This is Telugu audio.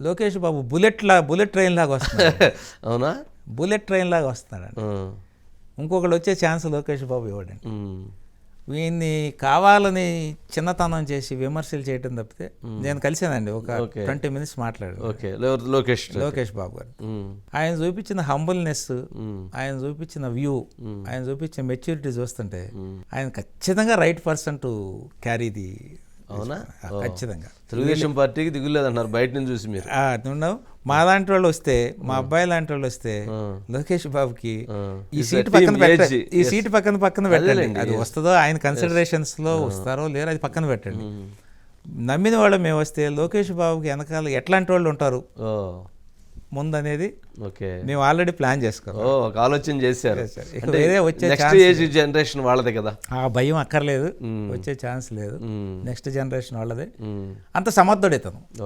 లోకేష్ బాబు బుల్లెట్ లా బుల్లెట్ ట్రైన్ లాగా వస్తున్నాడు. అవునా? బుల్లెట్ ట్రైన్ లాగా వస్తున్నాడు. ఇంకొకళ్ళు వచ్చే ఛాన్స్ లోకేష్ బాబు ఇవ్వడండి. వీన్ని కావాలని చిన్నతనం చేసి విమర్శలు చేయటం తప్పితే నేను కలిసానండి ఒక. ట్వంటీ మినిట్స్ మాట్లాడాను. లో- లోకేష్ లోకేష్ బాబు గారు. ఆయన చూపించిన హంబుల్నెస్ ఆయన చూపించిన వ్యూ ఆయన చూపించిన మెచ్యూరిటీ చూస్తుంటే. ఆయన ఖచ్చితంగా right person to carry the అవునా? ఖచ్చితంగా. తెలుగుదేశం పార్టీకి దిగులేదన్నారు బయట నుంచి చూసి మీరు. నువ్వు మా లాంటి వాళ్ళు వస్తే మా అబ్బాయి లాంటి వాళ్ళు వస్తే. లోకేష్ బాబుకి. ఈ సీట్ పక్కన పెట్టండి. ఈ. సీట్ పక్కన పక్కన పెట్టండి. అది. వస్తుందో ఆయన కన్సిడరేషన్స్లో వస్తారో లేరో అది పక్కన పెట్టండి. నమ్మిన వాళ్ళు మేము వస్తే లోకేష్ బాబుకి వెనకాల ఎట్లాంటి వాళ్ళు ఉంటారు? ముందు అనేది ఓకే. మేము ఆల్రెడీ ప్లాన్ చేసుకోవాలి ఓ ఒక ఆలోచన చేశారు. అంటే వచ్చే నెక్స్ట్ ఏజ్ జనరేషన్ వాళ్ళదే కదా. ఆ భయం అక్కర్లేదు. వచ్చే ఛాన్స్ లేదు. నెక్స్ట్ జనరేషన్ వాళ్ళదే. అంత సమర్థుడు ఇతను